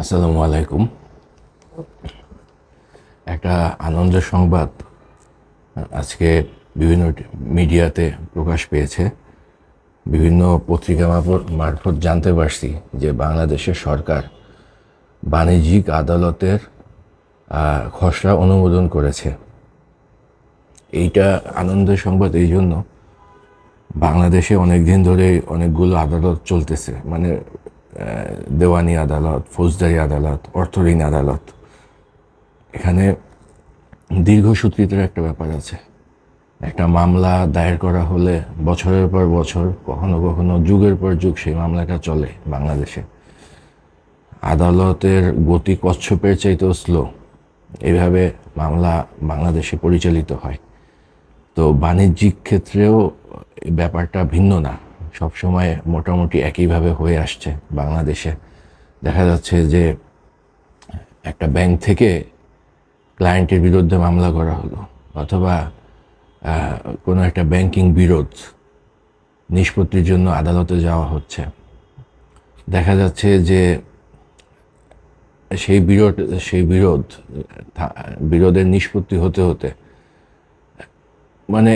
আসসালামু আলাইকুম। একটা আনন্দের সংবাদ আজকে বিভিন্ন মিডিয়াতে প্রকাশ পেয়েছে। বিভিন্ন পত্রিকা মারফত- জানতে পারছি যে বাংলাদেশের সরকার বাণিজ্যিক আদালতের খসড়া অনুমোদন করেছে। এইটা আনন্দের সংবাদ এই জন্য। বাংলাদেশে অনেক দিন ধরে অনেকগুলো আদালত চলতেছে। মানে দেওয়ানি আদালত, ফৌজদারি আদালত অর্থ ঋণ আদালত, এখানে দীর্ঘসূত্রিতার একটা ব্যাপার আছে। একটা মামলা দায়ের করা হলে বছরের পর বছর, কখনো কখনো যুগের পর যুগ সেই মামলাটা চলে বাংলাদেশে। আদালতের গতি কচ্ছপের চাইতেও স্লো এইভাবে মামলা বাংলাদেশে পরিচালিত হয়। তো বাণিজ্যিক ক্ষেত্রেও ব্যাপারটা ভিন্ন না। সবসময় মোটামুটি একইভাবে হয়ে আসছে বাংলাদেশে। দেখা যাচ্ছে যে একটা ব্যাংক থেকে ক্লায়েন্টের বিরুদ্ধে মামলা করা হলো অথবা কোনো একটা ব্যাংকিং বিরোধ নিষ্পত্তির জন্য আদালতে যাওয়া হচ্ছে। দেখা যাচ্ছে যে সেই বিরোধ সেই বিরোধ বিরোধের নিষ্পত্তি হতে হতে মানে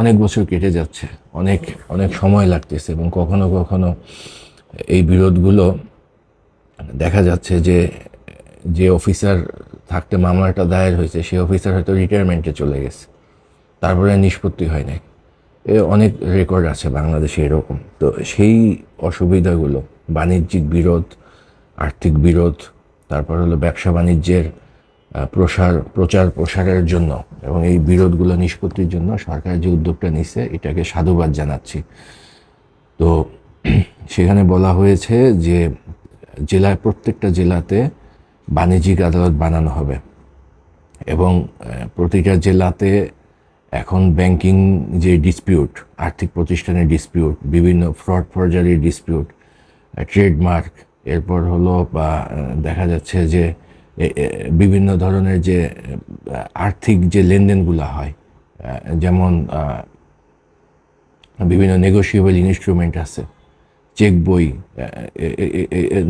অনেক বছর কেটে যাচ্ছে। অনেক অনেক সময় লাগতেছে এবং কখনো কখনো এই বিরোধগুলো দেখা যাচ্ছে যে যে অফিসার থাকতে মামলাটা দায়ের হয়েছে, সেই অফিসার হয়তো রিটায়ারমেন্টে চলে গেছে। তারপরে নিষ্পত্তি হয় নাই। এ অনেক রেকর্ড আছে বাংলাদেশে এরকম। তো সেই অসুবিধাগুলো, বাণিজ্যিক বিরোধ, আর্থিক বিরোধ, তারপর হলো ব্যবসা বাণিজ্যের প্রসার, প্রচার প্রসারের জন্য এবং এই বিরোধগুলো নিষ্পত্তির জন্য সরকার যে উদ্যোগটা নিছে, এটাকে সাধুবাদ জানাচ্ছি। তো সেখানে বলা হয়েছে যে জেলায়, প্রত্যেকটা জেলাতে বাণিজ্যিক আদালত বানানো হবে এবং প্রতিটা জেলাতে এখন ব্যাংকিং যে ডিসপিউট, আর্থিক প্রতিষ্ঠানের ডিসপিউট, বিভিন্ন ফ্রড ফরজারির ডিসপিউট, ট্রেডমার্ক, এরপর হলো বা দেখা যাচ্ছে যে বিভিন্ন ধরনের যে আর্থিক যে লেনদেনগুলো হয় যেমন বিভিন্ন নেগোসিয়েবল ইনস্ট্রুমেন্ট আছে, চেক বই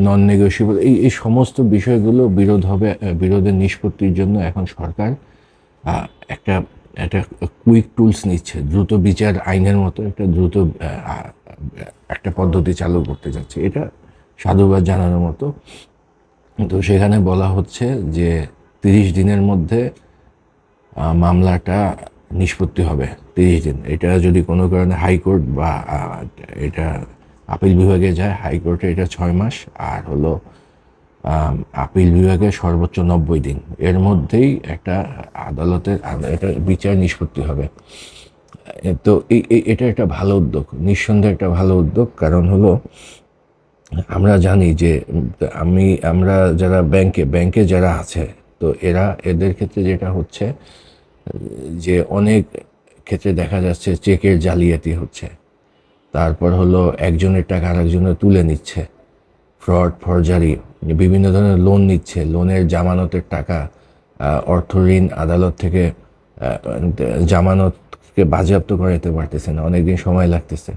নন নেগোসিয়েবল এই এই সমস্ত বিষয়গুলো বিরোধ হবে বিরোধের নিষ্পত্তির জন্য এখন সরকার একটা একটা কুইক টুলস নিচ্ছে, দ্রুত বিচার আইনের মতো একটা দ্রুত একটা পদ্ধতি চালু করতে যাচ্ছে। এটা সাধুবাদ জানানোর মতো। তো সেখানে বলা হচ্ছে যে তিরিশ দিনের মধ্যে মামলাটা নিষ্পত্তি হবে, তিরিশ দিন। এটা যদি কোনো কারণে হাইকোর্ট বা এটা আপিল বিভাগে যায়, হাইকোর্টে এটা ছয় মাস, আর হলো আপিল বিভাগে সর্বোচ্চ নব্বই দিন। এর মধ্যেই একটা আদালতের এটা বিচার নিষ্পত্তি হবে। তো এটা একটা ভালো উদ্যোগ, নিঃসন্দেহে একটা ভালো উদ্যোগ। কারণ হলো আমরা জানি যে আমি, আমরা যারা ব্যাংকে ব্যাংকে যারা আছে, তো এরা, এদের ক্ষেত্রে যেটা হচ্ছে যে অনেক ক্ষেত্রে দেখা যাচ্ছে চেকের জালিয়াতি হচ্ছে। তারপর হলো একজনের টাকা আরেকজনের তুলে নিচ্ছে। ফ্রড, ফরজারি, বিভিন্ন ধরনের লোন নিচ্ছে। লোনের জামানতের টাকা অর্থ ঋণ আদালত থেকে জামানতকে বাজেয়াপ্ত করাতে পারতেছে না। অনেকদিন সময় লাগতেছে।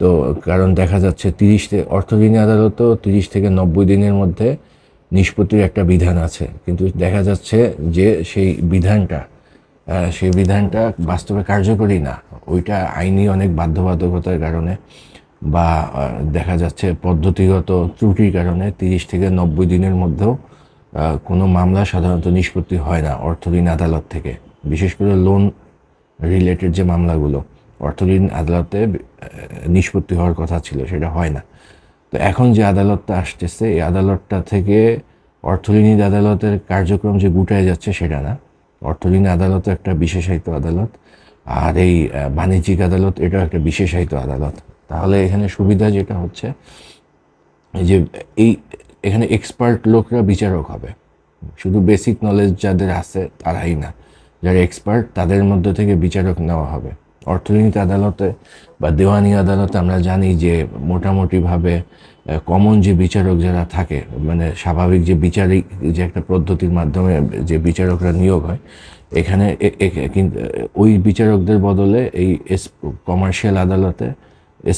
তো কারণ দেখা যাচ্ছে তিরিশ অর্থ ঋণ আদালতও তিরিশ থেকে নব্বই দিনের মধ্যে নিষ্পত্তির একটা বিধান আছে। কিন্তু দেখা যাচ্ছে যে সেই বিধানটা সেই বিধানটা বাস্তবে কার্যকরী না। ওইটা আইনি অনেক বাধ্যবাধকতার কারণে বা দেখা যাচ্ছে পদ্ধতিগত ত্রুটির কারণে তিরিশ থেকে নব্বই দিনের মধ্যেও কোনো মামলা সাধারণত নিষ্পত্তি হয় না অর্থ ঋণ আদালত থেকে। বিশেষ করে লোন রিলেটেড যে মামলাগুলো। অর্থ ঋণ আদালতে নিষ্পত্তি হওয়ার কথা ছিল, সেটা হয় না। তো এখন যে আদালতটা আসতেছে, এই আদালতটা থেকে অর্থঋণী আদালতের কার্যক্রম যে গুটায় যাচ্ছে, সেটা না। অর্থঋণ আদালত একটা বিশেষায়িত আদালত, আর এই বাণিজ্যিক আদালত, এটাও একটা বিশেষায়িত আদালত। তাহলে এখানে সুবিধা যেটা হচ্ছে যে, এই, এখানে এক্সপার্ট লোকরা বিচারক হবে। শুধু বেসিক নলেজ যাদের আছে, তারাই না। যারা এক্সপার্ট তাদের মধ্যে থেকে বিচারক নেওয়া হবে। অর্থনীতি আদালতে বা দেওয়ানি আদালতে আমরা জানি যে মোটামুটিভাবে কমন যে বিচারক যারা থাকে মানে স্বাভাবিক যে বিচারিক যে একটা পদ্ধতির মাধ্যমে যে বিচারকরা নিয়োগ হয়, এখানে কিন্তু ওই বিচারকদের বদলে এই কমার্শিয়াল আদালতে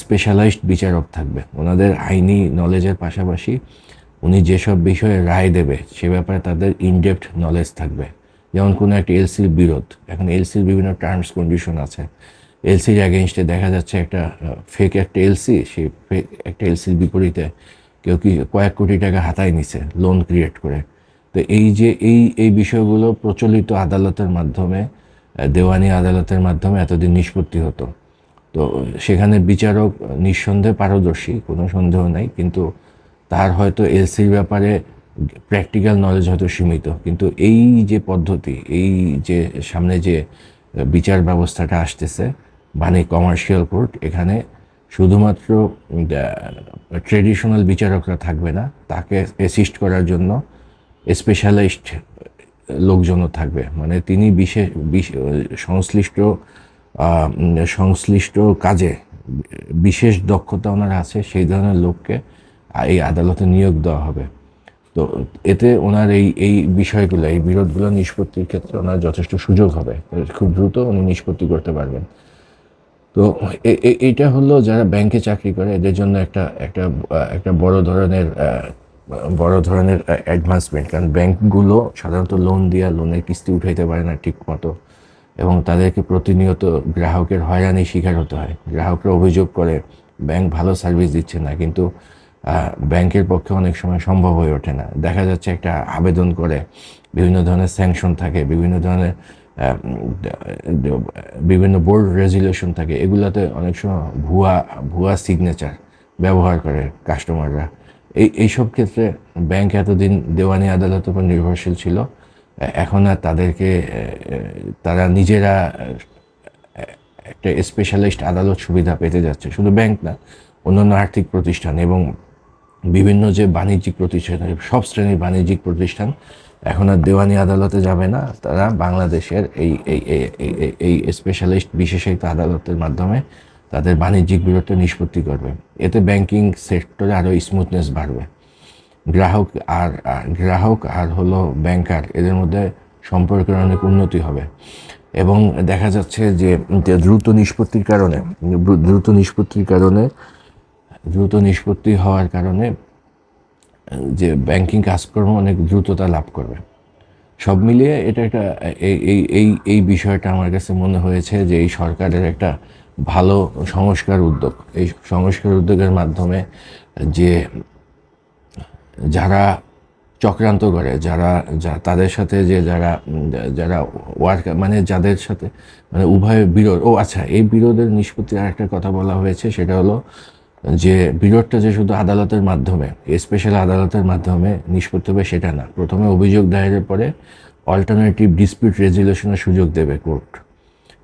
স্পেশালাইজড বিচারক থাকবে। ওনাদের আইনি নলেজের পাশাপাশি উনি যেসব বিষয়ে রায় দেবে, সে ব্যাপারে তাদের ইনডেপথ নলেজ থাকবে। যেমন কোনো একটা এলসির বিরোধ, এখন এলসির বিভিন্ন টার্মস কন্ডিশন আছে। এলসির অ্যাগেনস্টে দেখা যাচ্ছে একটা ফেক একটা এলসি, সেই ফেক একটা এলসির বিপরীতে কেউ কি কয়েক কোটি টাকা হাতায় নিছে লোন ক্রিয়েট করে। তো এই যে, এই এই বিষয়গুলো প্রচলিত আদালতের মাধ্যমে দেওয়ানি আদালতের মাধ্যমে এতদিন নিষ্পত্তি হতো। তো সেখানে বিচারক নিঃসন্দেহে পারদর্শী, কোনো সন্দেহ নাই, কিন্তু তার হয়তো এলসির ব্যাপারে প্র্যাকটিক্যাল নলেজ হয়তো সীমিত, কিন্তু এই যে পদ্ধতি, এই যে সামনে যে বিচার ব্যবস্থাটা আসতেছে মানে কমার্শিয়াল কোর্ট এখানে শুধুমাত্র ট্রেডিশনাল বিচারকরা থাকবে না, তাকে অ্যাসিস্ট করার জন্য স্পেশালাইজড লোকজনও থাকবে। মানে তিনি বিশেষ সংশ্লিষ্ট সংশ্লিষ্ট কাজে বিশেষ দক্ষতা ওনার আছে, সেই ধরনের লোককে এই আদালতে নিয়োগ দেওয়া হবে। তো এতে ওনার এই এই বিষয়গুলো, এই বিরোধগুলো নিষ্পত্তির ক্ষেত্রে ওনার যথেষ্ট সুযোগ হবে। খুব দ্রুত উনি নিষ্পত্তি করতে পারবেন। তো এইটা হলো যারা ব্যাংকে চাকরি করে, এদের জন্য একটা একটা একটা বড় ধরনের বড় ধরনের অ্যাডভান্সমেন্ট। কারণ ব্যাংকগুলো সাধারণত লোন দিয়া লোনের কিস্তি উঠাইতে পারে না ঠিক মতো এবং তাদেরকে প্রতিনিয়ত গ্রাহকের হয়রানির শিকার হতে হয়। গ্রাহকরা অভিযোগ করে, ব্যাংক ভালো সার্ভিস দিচ্ছে না। কিন্তু ব্যাংকের পক্ষে অনেক সময় সম্ভব হয়ে ওঠে না। দেখা যাচ্ছে একটা আবেদন করে বিভিন্ন ধরনের স্যাংশন থাকে, বিভিন্ন ধরনের বিভিন্ন বোর্ড রেজুলেশন থাকে, এগুলোতে অনেক সময় ভুয়া ভুয়া সিগনেচার ব্যবহার করে কাস্টমাররা এই, এইসব ক্ষেত্রে ব্যাংক এতদিন দেওয়ানি আদালতের উপর নির্ভরশীল ছিল, এখন আর তাদেরকে, তারা নিজেরা, একটা স্পেশালিস্ট আদালত সুবিধা পেতে যাচ্ছে। শুধু ব্যাংক না, অন্যান্য আর্থিক প্রতিষ্ঠান এবং বিভিন্ন যে বাণিজ্যিক প্রতিষ্ঠান, সব শ্রেণির বাণিজ্যিক প্রতিষ্ঠান, এখন আর দেওয়ানি আদালতে যাবে না। তারা বাংলাদেশের এই এই এই স্পেশালিস্ট বিশেষায়িত আদালতের মাধ্যমে তাদের বাণিজ্যিক বিরোধটা নিষ্পত্তি করবে। এতে ব্যাংকিং সেক্টরে আরও স্মুথনেস বাড়বে। গ্রাহক আর গ্রাহক আর হলো ব্যাংকার এদের মধ্যে সম্পর্কের অনেক উন্নতি হবে। এবং দেখা যাচ্ছে যে দ্রুত নিষ্পত্তির কারণে, দ্রুত নিষ্পত্তির কারণে দ্রুত নিষ্পত্তি হওয়ার কারণে যে ব্যাংকিং কাজকর্ম অনেক দ্রুততা লাভ করবে। সব মিলিয়ে এটা একটা, এই এই এই বিষয়টা আমার কাছে মনে হয়েছে যে এই সরকারের একটা ভালো সংস্কার উদ্যোগ। এই সংস্কার উদ্যোগের মাধ্যমে যে যারা চক্রান্ত করে, যারা, যা, তাদের সাথে যে যারা যারা ওয়ার্ক মানে যাদের সাথে মানে উভয় বিরোধ, ও আচ্ছা এই বিরোধের নিষ্পত্তি আরেকটা কথা বলা হয়েছে, সেটা হলো যে বিরোধটা যে শুধু আদালতের মাধ্যমে স্পেশাল আদালতের মাধ্যমে নিষ্পত্তি হবে সেটা না। প্রথমে অভিযোগ দায়েরের পরে অল্টারনেটিভ ডিসপিউট রেজুলেশনের সুযোগ দেবে কোর্ট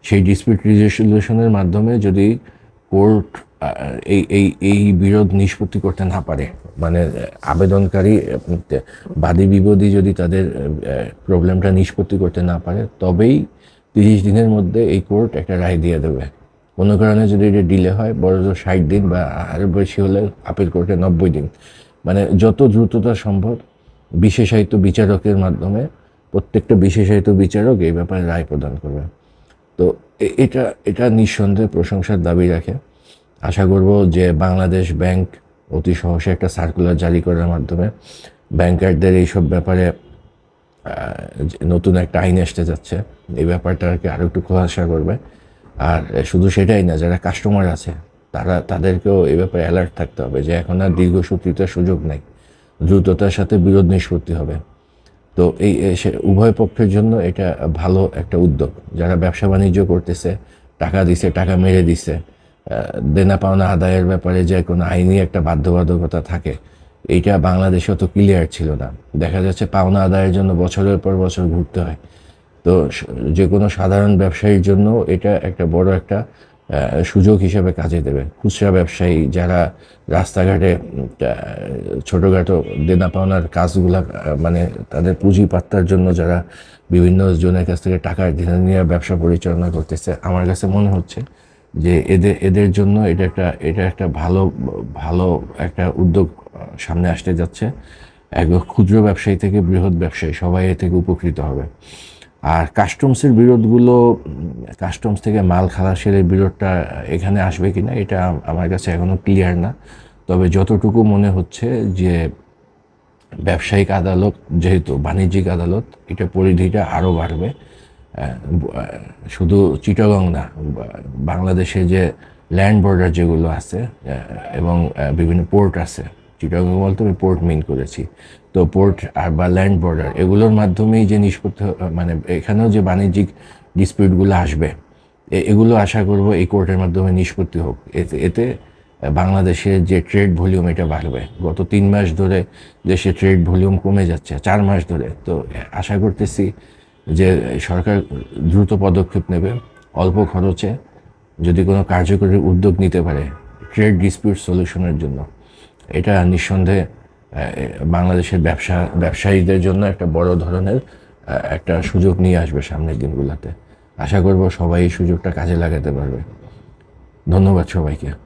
সেই ডিসপিউট রেজুলেশনের মাধ্যমে যদি কোর্ট এই এই এই বিরোধ নিষ্পত্তি করতে না পারে মানে আবেদনকারী বাদী বিবাদী যদি তাদের প্রবলেমটা নিষ্পত্তি করতে না পারে, তবেই তিরিশ দিনের মধ্যে এই কোর্ট একটা রায় দিয়ে দেবে। কোনো কারণে যদি এটা ডিলে হয়, বড় জোর ষাট দিন বা আরও বেশি হলে আপিল কোর্টে নব্বই দিন। মানে যত দ্রুততা সম্ভব বিশেষায়িত বিচারকের মাধ্যমে প্রত্যেকটা বিশেষায়িত বিচারক এই ব্যাপারে রায় প্রদান করবে। তো এটা এটা নিঃসন্দেহে প্রশংসার দাবি রাখে। আশা করব যে বাংলাদেশ ব্যাংক অতি সহসে একটা সার্কুলার জারি করার মাধ্যমে ব্যাংকারদের এইসব ব্যাপারে নতুন একটা আইন আসতে যাচ্ছে। এই ব্যাপারটাকে আরও একটু খোলাসা করবে। আর শুধু সেটাই না, যারা কাস্টমার আছে, তারা, তাদেরকেও এই ব্যাপারে অ্যালার্ট থাকতে হবে যে এখন আর দীর্ঘসূত্রিতার সুযোগ নেই। দ্রুততার সাথে বিরোধ নিষ্পত্তি হবে। তো এই উভয় পক্ষের জন্য এটা ভালো একটা উদ্যোগ। যারা ব্যবসা বাণিজ্য করতেছে, টাকা দিছে, টাকা মেরে দিছে দেনা পাওনা আদায়ের ব্যাপারে যে কোনো আইনি একটা বাধ্যবাধকতা থাকে, এইটা বাংলাদেশে অত ক্লিয়ার ছিল না। দেখা যাচ্ছে পাওনা আদায়ের জন্য বছরের পর বছর ঘুরতে হয়। তো যে কোনো সাধারণ ব্যবসায়ীর জন্য এটা একটা বড় একটা সুযোগ হিসেবে কাজে দেবে। খুচরা ব্যবসায়ী যারা রাস্তাঘাটে ছোটোখাটো দেনা পাওনার কাজগুলা মানে তাদের পুঁজিপাত্তার জন্য যারা বিভিন্ন জনের কাছ থেকে টাকা নিয়ে ব্যবসা পরিচালনা করতেছে, আমার কাছে মনে হচ্ছে যে এদের এদের জন্য এটা একটা এটা একটা ভালো ভালো একটা উদ্যোগ সামনে আসতে যাচ্ছে। এক ক্ষুদ্র ব্যবসায়ী থেকে বৃহৎ ব্যবসায়ী সবাই এ থেকে উপকৃত হবে। আর কাস্টমসের বিরোধগুলো কাস্টমস থেকে মাল খালাসের এই বিরোধটা এখানে আসবে কি না এটা আমার কাছে এখনও ক্লিয়ার না। তবে যতটুকু মনে হচ্ছে যে ব্যবসায়িক আদালত যেহেতু, বাণিজ্যিক আদালত, এটা পরিধিটা আরও বাড়বে। শুধু চিটাগং না, বাংলাদেশে যে ল্যান্ড বর্ডার যেগুলো আছে এবং বিভিন্ন পোর্ট আছে চিটাগং বলতে আমি পোর্ট মিন করেছি। তো পোর্ট আর বা ল্যান্ড বর্ডার এগুলোর মাধ্যমেই যে নিষ্পত্তি মানে এখানেও যে বাণিজ্যিক ডিসপিউটগুলো আসবে এগুলো আশা করব এই কোর্টের মাধ্যমে নিষ্পত্তি হোক। এতে এতে বাংলাদেশের যে ট্রেড ভলিউম এটা বাড়বে। গত তিন মাস ধরে দেশে ট্রেড ভলিউম কমে যাচ্ছে, চার মাস ধরে। তো আশা করতেছি যে সরকার দ্রুত পদক্ষেপ নেবে, অল্প খরচে যদি কোনো কার্যকরী উদ্যোগ নিতে পারে ট্রেড ডিসপিউট সলিউশনের জন্য। এটা নিঃসন্দেহে বাংলাদেশের ব্যবসা, ব্যবসায়ীদের জন্য একটা বড় ধরনের একটা সুযোগ নিয়ে আসবে সামনের দিনগুলোতে। আশা করব সবাই এই সুযোগটা কাজে লাগাতে পারবে। ধন্যবাদ সবাইকে।